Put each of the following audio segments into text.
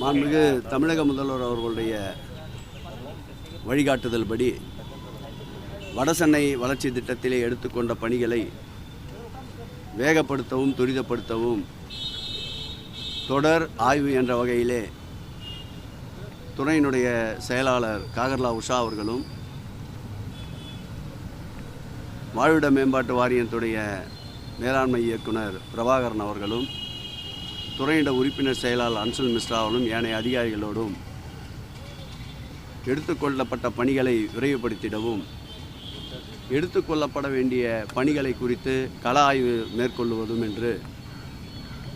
மாண்புமிகு தமிழக முதல்வர் அவர்களுடைய வழிகாட்டுதல் படி வடசென்னை வளர்ச்சி திட்டத்திலே எடுத்துக்கொண்ட பணிகளை வேகப்படுத்தவும் துரிதப்படுத்தவும் தொடர் ஆய்வு என்ற வகையிலே துறையினுடைய செயலாளர் காகர்லா உஷா அவர்களும் வாழ்விட மேம்பாட்டு வாரியத்துடைய மேலாண்மை இயக்குனர் பிரபாகரன் அவர்களும் துறையிட உறுப்பினர் செயலாளர் அன்சுல் மிஸ்ராவாலும் ஏனைய அதிகாரிகளோடும் எடுத்துக்கொள்ளப்பட்ட பணிகளை விரைவுபடுத்திடவும் எடுத்துக்கொள்ளப்பட வேண்டிய பணிகளை குறித்து கள ஆய்வு மேற்கொள்வதும் என்று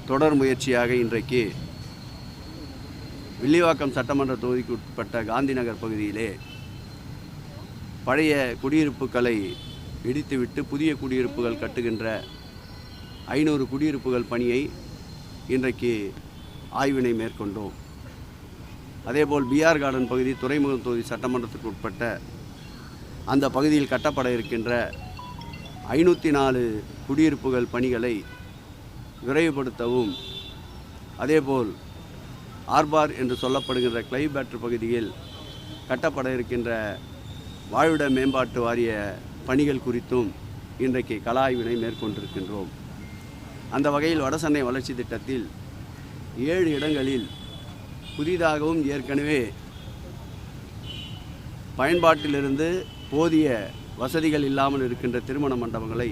தொடர் முயற்சியாக இன்றைக்கு வில்லிவாக்கம் சட்டமன்ற தொகுதிக்கு உட்பட்ட காந்திநகர் பகுதியிலே பழைய குடியிருப்புகளை இடித்துவிட்டு புதிய குடியிருப்புகள் கட்டுகின்ற ஐநூறு குடியிருப்புகள் பணியை இன்றைக்கு ஆய்வினை மேற்கொண்டோம். அதேபோல் பிஆர் கார்டன் பகுதி துறைமுகம் தொகுதி சட்டமன்றத்துக்கு உட்பட்ட அந்த பகுதியில் கட்டப்பட இருக்கின்ற ஐநூற்றி நாலு குடியிருப்புகள் பணிகளை விரைவுபடுத்தவும் அதேபோல் ஆர்பார் என்று சொல்லப்படுகின்ற கிளைபேட்ரு பகுதியில் கட்டப்பட இருக்கின்ற வாழ்விட மேம்பாட்டு வாரிய பணிகள் குறித்தும் இன்றைக்கு கலாய்வினை மேற்கொண்டிருக்கின்றோம். அந்த வகையில் வடசென்னை வளர்ச்சி திட்டத்தில் ஏழு இடங்களில் புதிதாகவும் ஏற்கனவே பயன்பாட்டிலிருந்து போதிய வசதிகள் இல்லாமல் இருக்கின்ற திருமண மண்டபங்களை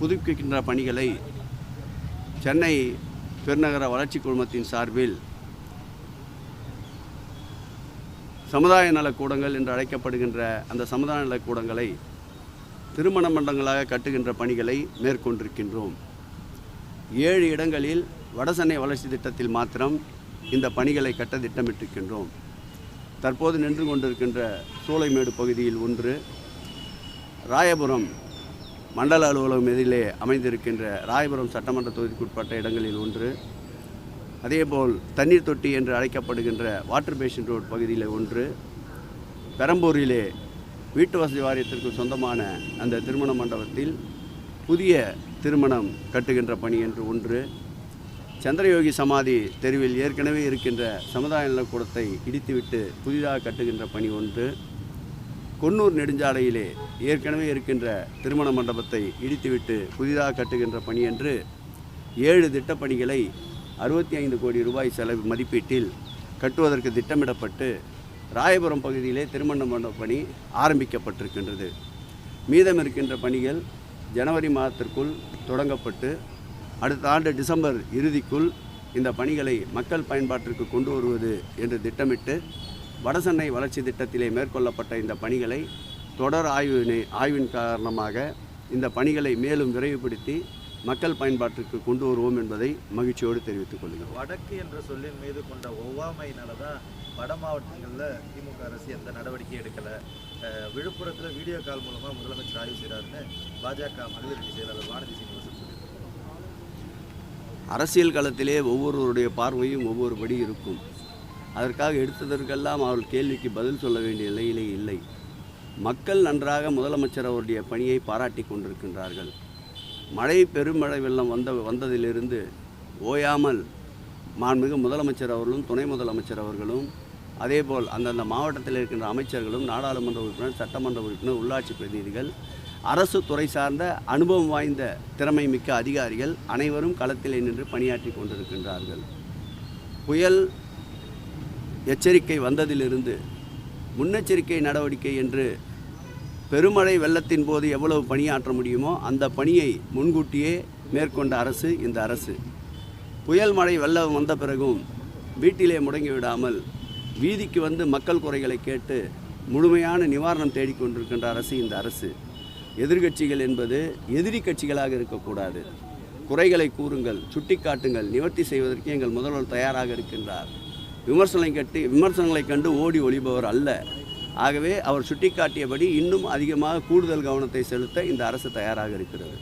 புதுப்பிக்கின்ற பணிகளை சென்னை பெருநகர வளர்ச்சி குழுமத்தின் சார்பில் சமுதாய நலக்கூடங்கள் என்று அழைக்கப்படுகின்ற அந்த சமுதாய நலக்கூடங்களை திருமண மண்டங்களாக கட்டுகின்ற பணிகளை மேற்கொண்டிருக்கின்றோம். ஏழு இடங்களில் வடசென்னை வளர்ச்சி திட்டத்தில் மாத்திரம் இந்த பணிகளை கட்ட திட்டமிட்டிருக்கின்றோம். தற்போது நின்று கொண்டிருக்கின்ற சூளைமேடு பகுதியில் ஒன்று ராயபுரம் மண்டல அலுவலகம் எதிரிலே அமைந்திருக்கின்ற ராயபுரம் சட்டமன்ற தொகுதிக்குட்பட்ட இடங்களில் ஒன்று. அதேபோல் தண்ணீர் தொட்டி என்று அழைக்கப்படுகின்ற வாட்டர் பேஷன் ரோட் பகுதியில் ஒன்று. பெரம்பூரிலே வீட்டு வசதி வாரியத்திற்கு சொந்தமான அந்த திருமண மண்டபத்தில் புதிய திருமணம் கட்டுகின்ற பணி என்று ஒன்று சந்திரயோகி சமாதி தெருவில் ஏற்கனவே இருக்கின்ற சமுதாய நலக்கூடத்தை இடித்துவிட்டு புதிதாக கட்டுகின்ற பணி ஒன்று கொன்னூர் நெடுஞ்சாலையிலே ஏற்கனவே இருக்கின்ற திருமண மண்டபத்தை இடித்துவிட்டு புதிதாக கட்டுகின்ற பணி என்று ஏழு திட்டப்பணிகளை அறுபத்தி ஐந்து கோடி ரூபாய் செலவு மதிப்பீட்டில் கட்டுவதற்கு திட்டமிடப்பட்டு ராயபுரம் பகுதியிலே திருமண மண்டப பணி ஆரம்பிக்கப்பட்டிருக்கின்றது. மீதம் இருக்கின்ற பணிகள் ஜனவரி மாதத்திற்குள் தொடங்கப்பட்டு அடுத்த ஆண்டு டிசம்பர் இறுதிக்குள் இந்த பணிகளை மக்கள் பயன்பாட்டிற்கு கொண்டு வருவது என்று திட்டமிட்டு வடசென்னை வளர்ச்சி திட்டத்திலே மேற்கொள்ளப்பட்ட இந்த பணிகளை தொடர் ஆய்வினை ஆய்வின் காரணமாக இந்த பணிகளை மேலும் விரைவுபடுத்தி மக்கள் பயன்பாட்டிற்கு கொண்டு வருவோம் என்பதை மகிழ்ச்சியோடு தெரிவித்துக் கொள்கிறோம். வடக்கு என்ற சொல்லின் மீது கொண்ட ஒவ்வாமையினால தான் வட மாவட்டங்களில் திமுக அரசு எந்த நடவடிக்கையும் எடுக்கலை. விழுப்புரத்தில் வீடியோ கால் மூலமாக முதலமைச்சர் ஆய்வு செய்கிறாருன்னு பாஜக மகளிர் அணி செயலாளர் வானதி சீனிவாசன் அரசியல் களத்திலே ஒவ்வொருவருடைய பார்வையும் ஒவ்வொருபடி இருக்கும். அதற்காக எடுத்ததற்கெல்லாம் அவர்கள் கேள்விக்கு பதில் சொல்ல வேண்டிய நிலையிலே இல்லை. மக்கள் நன்றாக முதலமைச்சர் அவருடைய பணியை பாராட்டி கொண்டிருக்கின்றார்கள். மழை பெருமழை வெள்ளம் வந்த வந்ததிலிருந்து ஓயாமல் மாண்புமிகு முதலமைச்சர் அவர்களும் துணை முதலமைச்சர் அவர்களும் அதேபோல் அந்தந்த மாவட்டத்தில் இருக்கின்ற அமைச்சர்களும் நாடாளுமன்ற உறுப்பினர் சட்டமன்ற உறுப்பினர் உள்ளாட்சி பிரதிநிதிகள் அரசு துறை சார்ந்த அனுபவம் வாய்ந்த திறமை மிக்க அதிகாரிகள் அனைவரும் களத்திலே நின்று பணியாற்றி கொண்டிருக்கின்றார்கள். புயல் எச்சரிக்கை வந்ததிலிருந்து முன்னெச்சரிக்கை நடவடிக்கை என்று பெருமழை வெள்ளத்தின் போது எவ்வளவு பணியாற்ற முடியுமோ அந்த பணியை முன்கூட்டியே மேற்கொண்ட அரசு இந்த அரசு. புயல் மழை வெள்ளம் வந்த பிறகும் வீட்டிலே முடங்கி விடாமல் வீதிக்கு வந்து மக்கள் குறைகளை கேட்டு முழுமையான நிவாரணம் தேடிக்கொண்டிருக்கின்ற அரசு இந்த அரசு. எதிர்கட்சிகள் என்பது எதிரி கட்சிகளாக இருக்கக்கூடாது. குறைகளை கூறுங்கள் சுட்டிக்காட்டுங்கள் நிவர்த்தி செய்வதற்கு எங்கள் முதல்வர் தயாராக இருக்கின்றார். விமர்சனம் கட்டி விமர்சனங்களை கண்டு ஓடி ஒளிபவர் அல்ல. ஆகவே அவர் சுட்டிக்காட்டியபடி இன்னும் அதிகமாக கூடுதல் கவனத்தை செலுத்த இந்த அரசு தயாராக இருக்கிறது.